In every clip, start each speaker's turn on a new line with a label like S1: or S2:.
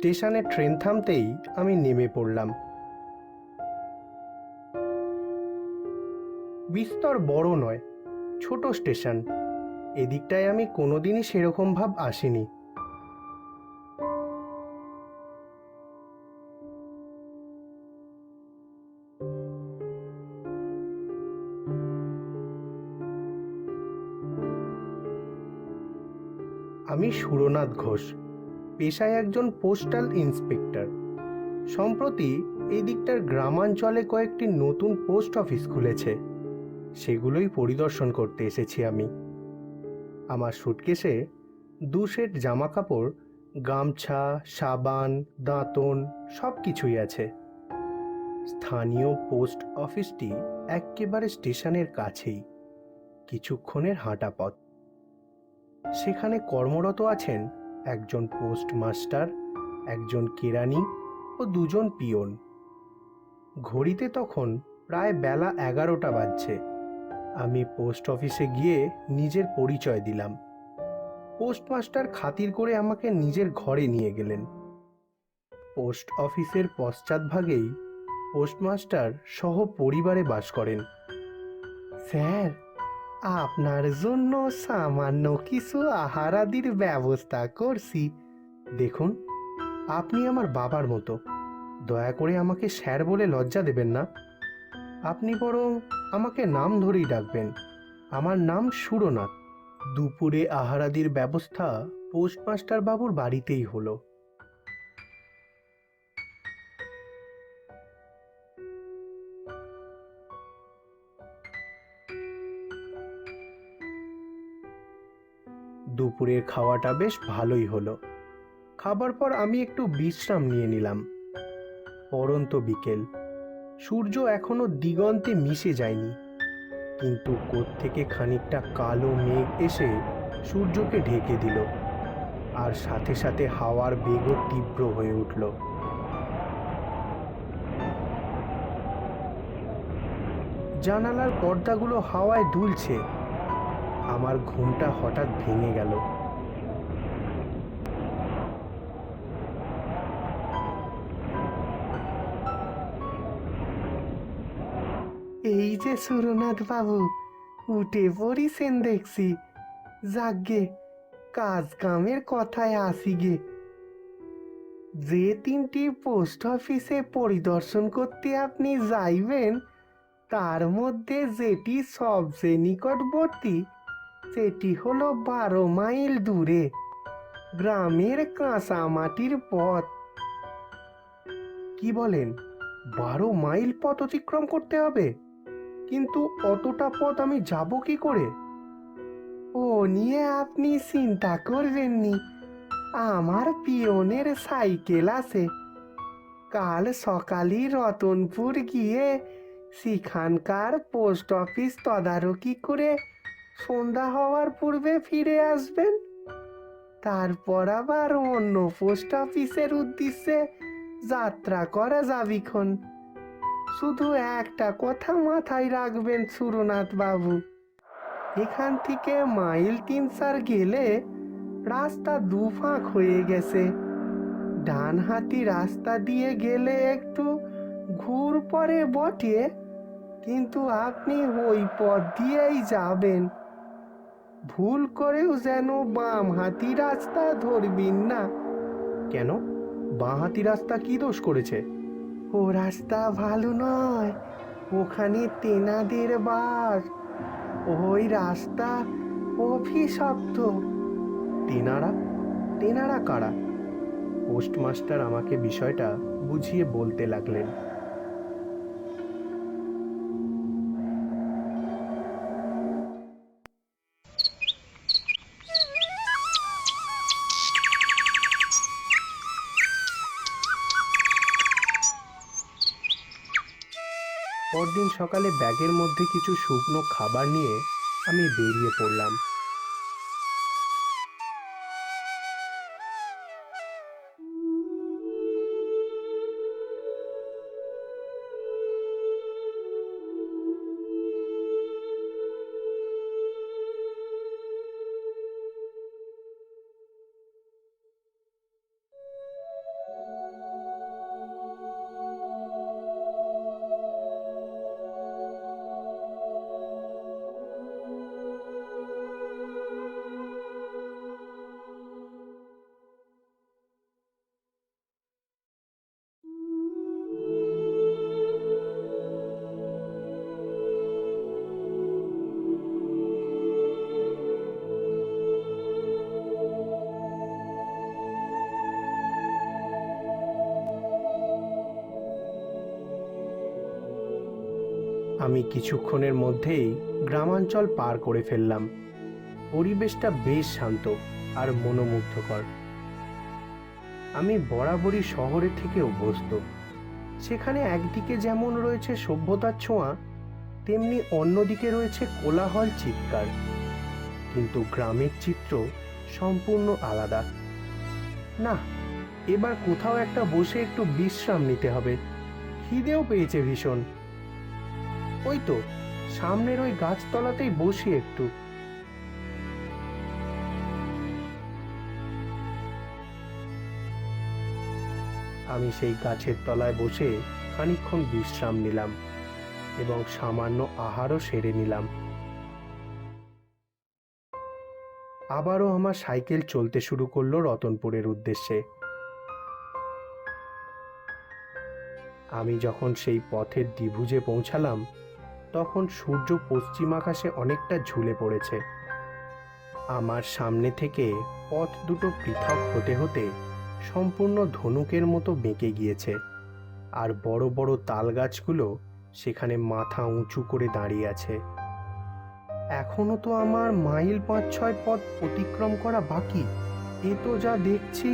S1: স্টেশনে ট্রেন থামতেই আমি নেমে পড়লাম। বিস্তর বড় নয়, ছোট স্টেশন। এদিকটায় আমি কোনোদিনই সেরকম ভাব আসিনি। আমি সুরনাথ ঘোষ। পেশায় একজন পোস্টাল ইন্সপেক্টর। সম্প্রতি এই দিকটার গ্রামাঞ্চলে কয়েকটি নতুন পোস্ট অফিস খুলেছে। সেগুলোই পরিদর্শন করতে এসেছি আমি। আমার সুটকেসে দু সেট জামা কাপড় গামছা, সাবান, দাঁতন সব কিছুই আছে। স্থানীয় পোস্ট অফিসটি একেবারে স্টেশনের কাছেই, কিছুক্ষণের হাঁটা পথ সেখানে কর্মরত আছেন একজন পোস্টমাস্টার, একজন কেরানি ও দুজন পিয়ন। ঘড়িতে তখন প্রায় বেলা এগারোটা বাজছে। আমি পোস্ট অফিসে গিয়ে নিজের পরিচয় দিলাম। পোস্টমাস্টার খাতির করে আমাকে নিজের ঘরে নিয়ে গেলেন। পোস্ট অফিসের পশ্চাৎভাগেই পোস্টমাস্টার সহ পরিবারে বাস করেন। স্যার আপনার জন্য সামান্য কিছু আহারাদির ব্যবস্থা করছি। দেখুন, আপনি আমার বাবার মতো। দয়া করে আমাকে স্যার বলে লজ্জা দেবেন না। আপনি বরং আমাকে নাম ধরেই ডাকবেন। আমার নাম সুরনাথ। দুপুরে আহারাদির ব্যবস্থা পোস্টমাস্টার বাবুর বাড়িতেই হলো। দুপুরের খাওয়াটা বেশ ভালোই হলো। খাবার পর আমি একটু বিশ্রাম নিয়ে নিলাম। পরন্ত বিকেল। সূর্য এখনও দিগন্তে মিশে যায়নি। কিন্তু থেকে খানিকটা কালো মেঘ এসে সূর্যকে ঢেকে দিল আর সাথে সাথে হাওয়ার বেগও তীব্র হয়ে উঠল। জানালার পর্দাগুলো হাওয়ায় দুলছে। আমার ঘুমটা হঠাৎ ভেঙে গেল। এই যে সুরনাথ বাবু, উঠে পড়িছেন দেখছি। যাগে কাজ কামের কথায় আসি গে। যে তিনটি পোস্ট অফিসে পরিদর্শন করতে আপনি যাইবেন, তার মধ্যে যেটি সবচেয়ে নিকটবর্তী সেটি হলো বারো মাইল দূরে, গ্রামের কাঁচা মাটির পথ। কি বলেন, বারো মাইল পথ অতিক্রম করতে হবে? কিন্তু অতটা পথ আমি যাব কি করে? ও নিয়ে আপনি চিন্তা করবেননি, আমার পিয়নের সাইকেল আছে। কাল সকালই রতনপুর গিয়ে সেখানকার পোস্ট অফিস তদারকি করে সন্ধ্যা হওয়ার পূর্বে ফিরে আসবেন। তারপর আবার অন্য পোস্ট অফিসের উদ্দেশ্যে যাত্রা করা যাবিক্ষণ শুধু একটা কথা মাথায় রাখবেন সুরনাথ বাবু। এখান থেকে মাইল তিন চার গেলে রাস্তা দুফাঁক হয়ে গেছে। ডান হাতি রাস্তা দিয়ে গেলে একটু ঘুর পরে বটে, কিন্তু আপনি ওই পথ দিয়েই যাবেন। ভুল করেও যেন বাম হাতি রাস্তা ধরবেন না। কেন? বাঁহাতি রাস্তা কি দোষ করেছে? ও রাস্তা ভালো নয়, ওখানে তেনাদের বাস ওই রাস্তা অভিশপ্ত। তেনারা? তেনারা কারা? পোস্টমাস্টার আমাকে বিষয়টা বুঝিয়ে বলতে লাগলেন। পরদিন সকালে ব্যাগের মধ্যে কিছু শুকনো খাবার নিয়ে আমি বেরিয়ে পড়লাম। আমি কিছুক্ষণের মধ্যেই গ্রামাঞ্চল পার করে ফেললাম। পরিবেশটা বেশ শান্ত আর মনোমুগ্ধকর। আমি বরাবরই শহরের থেকে অভ্যস্ত। সেখানে একদিকে যেমন রয়েছে সভ্যতার ছোঁয়া, তেমনি অন্যদিকে রয়েছে কোলাহল চিৎকার। কিন্তু গ্রামের চিত্র সম্পূর্ণ আলাদা। না, এবার কোথাও একটা বসে একটু বিশ্রাম নিতে হবে। খিদেও পেয়েছে ভীষণ। ওই তো, সামনের ওই গাছতলাতেই বসি একটু। আমি সেই গাছের তলায় বসে খানিকক্ষণ বিশ্রাম নিলাম এবং সামান্য আহারও সেরে নিলাম। আবারও আমার সাইকেল চলতে শুরু করল রতনপুরের উদ্দেশ্যে। আমি যখন সেই পথের দ্বিভুজে পৌঁছালাম তখন সূর্য পশ্চিম আকাশে অনেকটা ঝুলে পড়েছে। আমার সামনে থেকে পথ দুটো পৃথক হতে হতে সম্পূর্ণ ধনুকের মতো বেঁকে গিয়েছে আর বড় বড় তাল গাছগুলো সেখানে মাথা উঁচু করে দাঁড়িয়ে আছে। এখনও তো আমার মাইল পাঁচ ছয় পথ অতিক্রম করা বাকি। এ তো যা দেখছি,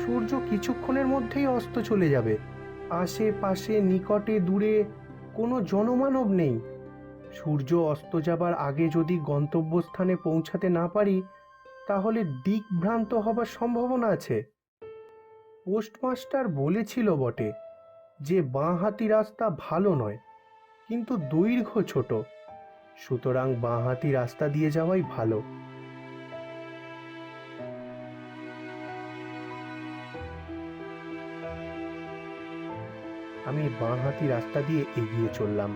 S1: সূর্য কিছুক্ষণের মধ্যেই অস্ত চলে যাবে। আশেপাশে নিকটে দূরে কোনো জনমানব নেই। সূর্য অস্ত যাবার আগে যদি গন্তব্যস্থানে পৌঁছাতে না পারি, তাহলে দিকভ্রান্ত হবার সম্ভাবনা আছে। পোস্টমাস্টার বলেছিল বটে যে, বাঁহাতি রাস্তা ভালো নয়, কিন্তু দৈর্ঘ্য ছোট। সুতরাং বাঁহাতি রাস্তা দিয়ে যাওয়াই ভালো। আমি বাঁহাতি রাস্তা দিয়ে এগিয়ে চললাম।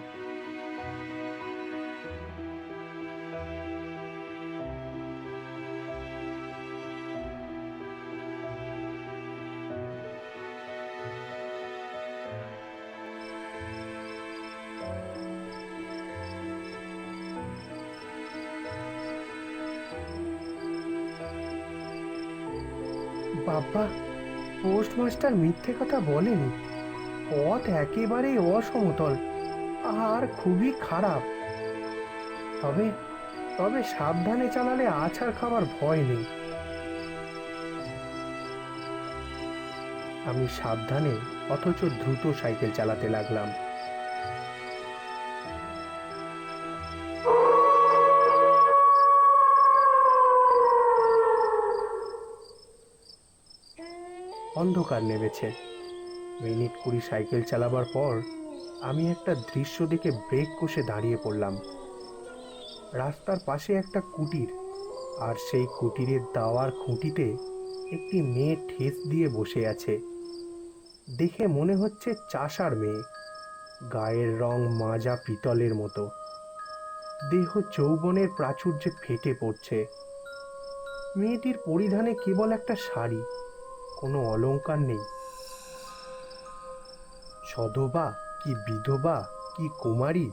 S1: বাবা পোস্টমাস্টার মিথ্যে কথা বলেনি। পথ একেবারেই অসমতল, আর খুবই খারাপ। তবে তবে সাবধানে চালালে আছাড় খাবার ভয় নেই। আমি সাবধানে অথচ দ্রুত সাইকেল চালাতে লাগলাম। অন্ধকার নেমেছে। মিনিট কুড়ি সাইকেল চালাবার পর আমি একটা দৃশ্য দেখে ব্রেক কষে দাঁড়িয়ে পড়লাম। রাস্তার পাশে একটা কুটির, আর সেই কুটিরের দাওয়ার খুঁটিতে একটি মেয়ে ঠেস দিয়ে বসে আছে। দেখে মনে হচ্ছে চাষার মেয়ে, গায়ের রং মাজা পিতলের মতো। দেহ যৌবনের প্রাচুর্যে ফেটে পড়ছে। মেয়েটির পরিধানে কেবল একটা শাড়ি, কোনো অলঙ্কার নেই। সধবা কি বিধবা কি কুমারী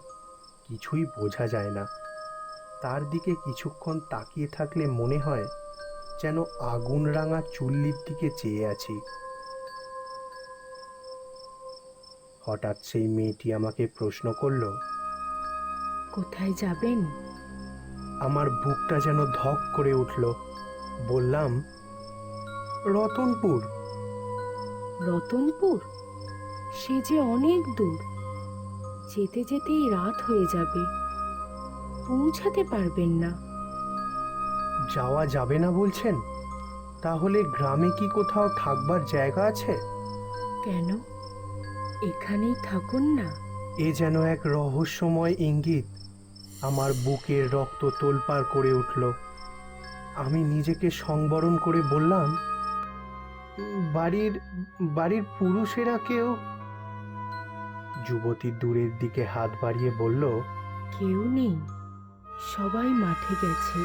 S1: কিছুই বোঝা যায় না। তার দিকে কিছুক্ষণ তাকিয়ে থাকলে মনে হয় যেন আগুন রাঙা চুল্লির দিকে চেয়ে আছি। হঠাৎ সেই মেয়েটি আমাকে প্রশ্ন করল
S2: কোথায় যাবেন?
S1: আমার বুকটা যেন ধক করে উঠল। বললাম রতনপুর।
S2: রতনপুর? সে যে অনেক দূর। যেতে যেতেই রাত হয়ে যাবে। পৌঁছাতে পারবেন না।
S1: যাওয়া যাবে না বলছেন? তাহলে গ্রামে কি কোথাও থাকবার জায়গা আছে?
S2: কেন? এখানেই থাকুন না।
S1: এ যেন এক রহস্যময় ইঙ্গিত। আমার বুকের রক্ত তোলপাড় করে উঠল। আমি নিজেকে সংবরণ করে বললাম বাড়ির বাড়ির পুরুষেরা কেউ যুবতী দূরের দিকে হাত বাড়িয়ে বলল
S2: কেউ নেই সবাই মাঠে গেছে।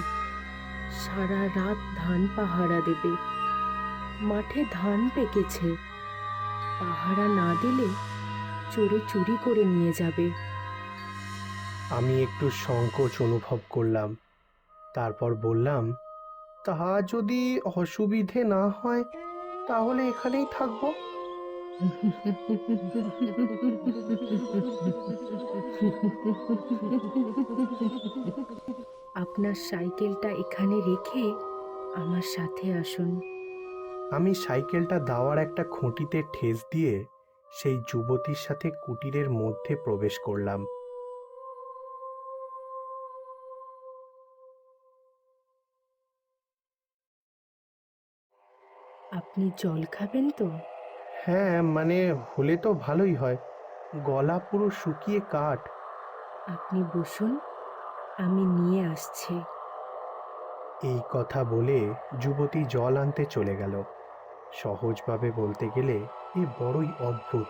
S2: সারা রাত ধান পাহারা দেবে মাঠে ধান পেকেছে। পাহারা না দিলে চোরে চুরি করে নিয়ে যাবে।
S1: আমি একটু সংকোচ অনুভব করলাম। তারপর বললাম তা যদি অসুবিধে না হয় তাহলে এখানেই থাকব।
S2: আপনার সাইকেলটা এখানে রেখে আমার সাথে আসুন।
S1: আমি সাইকেলটা দাওয়ার একটা খুঁটিতে ঠেস দিয়ে সেই যুবতীর সাথে কুটিরের মধ্যে প্রবেশ করলাম।
S2: আপনি জল খাবেন তো?
S1: হ্যাঁ মানে হলে তো ভালোই হয়। গলা পুরো শুকিয়ে কাঠ।
S2: আপনি বসুন আমি নিয়ে আসছি।
S1: এই কথা বলে যুবতী জল আনতে চলে গেল। সহজভাবে বলতে গেলে এ বড়ই অদ্ভুত।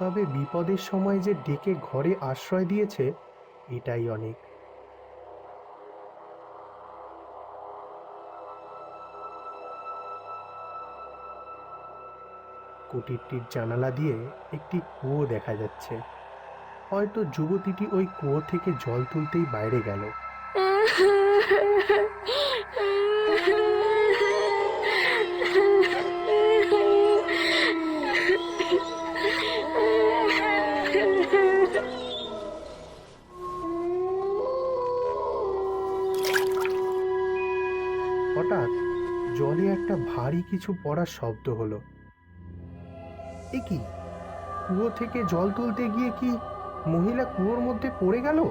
S1: তবে বিপদের সময় যে ডেকে ঘরে আশ্রয় দিয়েছে এটাই অনেক। কুটিরটির জানালা দিয়ে একটি কুয়ো দেখা যাচ্ছে। হয়তো যুবতীটি ওই কুয়ো থেকে জল তুলতেই বাইরে গেল। হঠাৎ জলে একটা ভারী কিছু পড়ার শব্দ হলো। এ কি? কুয়ো থেকে জল তুলতে গিয়ে কি মহিলা কুয়োর মধ্যে পড়ে গেল?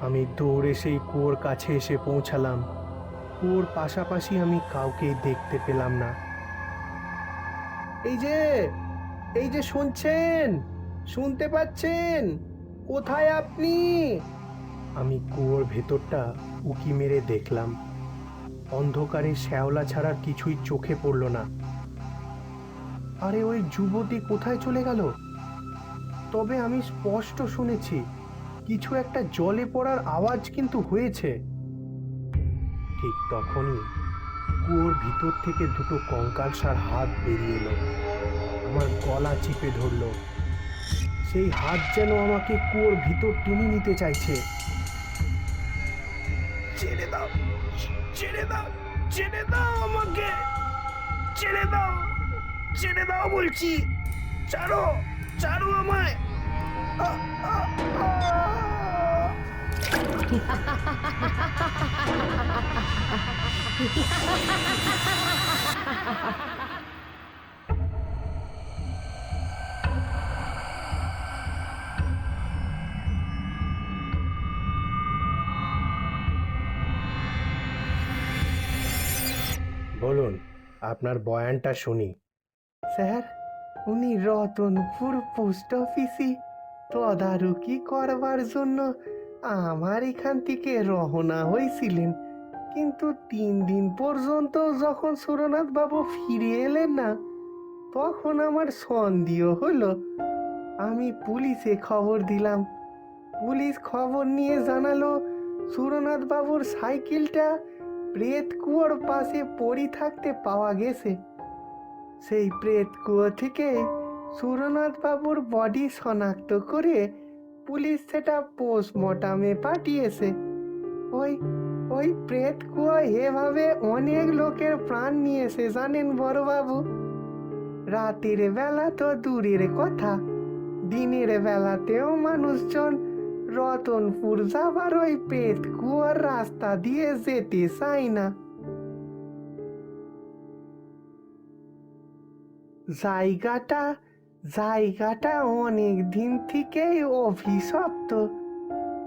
S1: আমি দৌড়ে সেই কুয়োর কাছে এসে পৌঁছালাম। কুয়োর পাশাপাশি আমি কাউকেই দেখতে পেলাম না। এই যে এই যে শুনছেন, শুনতে পাচ্ছেন? কোথায় আপনি? আমি কুয়োর ভেতরটা উকি মেরে দেখলাম। অন্ধকারে শ্যাওলা ছাড়া কিছুই চোখে পড়ল না। আরে ওই যুবতী কোথায় চলে গেল? তবে আমি স্পষ্ট শুনেছি, কিছু একটা জলে পড়ার আওয়াজ কিন্তু হয়েছে। ঠিক তখনই কুয়োর ভিতর থেকে দুটো কঙ্কালসার হাত বেরিয়ে এলো। আমার গলা চিপে ধরলো। সেই হাত যেন আমাকে কুয়োর ভিতর টেনে নিতে চাইছে। ছেড়ে দাও ছেড়ে দাও ছেড়ে দাও আমাকে, ছেড়ে দাও। ছেড়ে দাও বলছি ছাড়ো ছাড়ো আমায়। বলুন আপনার বয়ানটা শুনি স্যার, উনি রতনপুর পোস্ট অফিসে তদারকি করবার জন্য আমার এখান থেকে রওনা হয়েছিলেন। কিন্তু তিন দিন পর্যন্ত যখন সুরনাথ বাবু ফিরে এলেন না, তখন আমার সন্দেহ হলো। আমি পুলিশে খবর দিলাম। পুলিশ খবর নিয়ে জানালো, সুরনাথ বাবুর সাইকেলটা প্রেত কুয়োর পাশে পড়ি থাকতে পাওয়া গেছে। সেই প্রেত কুয়ো থেকে সুরনাথ বাবুর বডি শনাক্ত করে পুলিশ সেটা পোস্টমর্টামে পাঠিয়েছে। ওই ওই প্রেত কুয়ো এভাবে অনেক লোকের প্রাণ নিয়েছে জানেন বড়বাবু? রাতের বেলা তো দূরের কথা। দিনের বেলাতেও মানুষজন রতনপুর যাবার ওই পেট কুয়ার রাস্তা দিয়ে যেতে চায় না। জায়গাটা জায়গাটা অনেক দিন থেকেই অভিশপ্ত।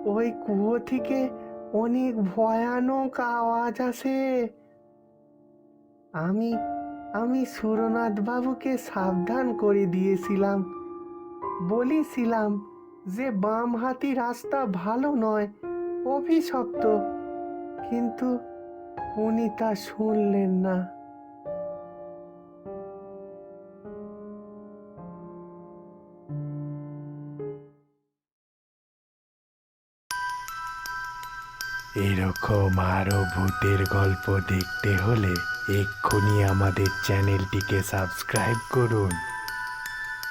S1: ওই কুয়ো থেকে অনেক ভয়ানক আওয়াজ আসে। আমি আমি সুরনাথ বাবুকে সাবধান করে দিয়েছিলাম। বলেছিলাম যে বাম হাতি রাস্তা ভালো নয়, অভিশপ্ত। কিন্তু উনি তা শুনলেন না। এরকম আরও ভূতের গল্প দেখতে হলে এক্ষুনি আমাদের চ্যানেলটিকে সাবস্ক্রাইব করুন।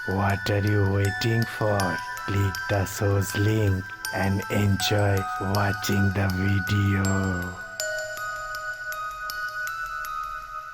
S1: What are you waiting for click the shows link and enjoy watching the video